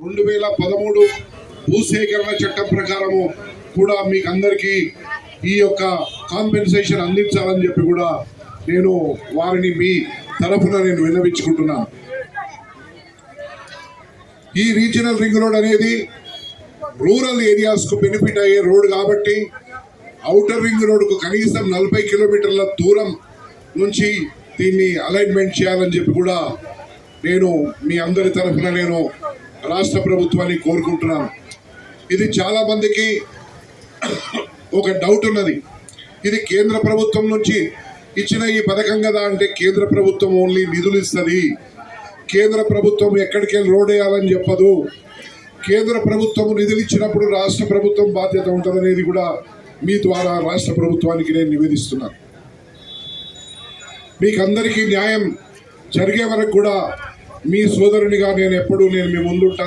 రెండు వేల పదమూడు భూసేకరణ చట్టం ప్రకారము కూడా మీకు అందరికీ ఈ యొక్క కాంపెన్సేషన్ అందించాలని చెప్పి కూడా నేను వారిని మీ తరఫున నేను విన్నవించుకుంటున్నాను. ఈ రీజనల్ రింగ్ రోడ్ అనేది రూరల్ ఏరియాస్కు బెనిఫిట్ అయ్యే రోడ్ కాబట్టి అవుటర్ రింగ్ రోడ్కు కనీసం నలభై కిలోమీటర్ల దూరం నుంచి దీన్ని అలైన్మెంట్ చేయాలని చెప్పి కూడా నేను మీ అందరి తరఫున నేను రాష్ట్ర ప్రభుత్వాన్ని కోరుకుంటున్నాను ఇది చాలా మందికి ఒక డౌట్ ఉన్నది. ఇది కేంద్ర ప్రభుత్వం నుంచి ఇచ్చిన ఈ పథకం కదా అంటే కేంద్ర ప్రభుత్వం ఓన్లీ నిధులు ఇస్తుంది. కేంద్ర ప్రభుత్వం ఎక్కడికి వెళ్ళి రోడ్ వేయాలని చెప్పదు. కేంద్ర ప్రభుత్వం నిధులు ఇచ్చినప్పుడు రాష్ట్ర ప్రభుత్వం బాధ్యత ఉంటుందనేది కూడా మీ ద్వారా రాష్ట్ర ప్రభుత్వానికి నేను నివేదిస్తున్నాను. మీకు అందరికీ న్యాయం జరిగే వరకు కూడా మీ సోదరునిగా నేను ఎప్పుడూ నేను మీ ముందుంటాను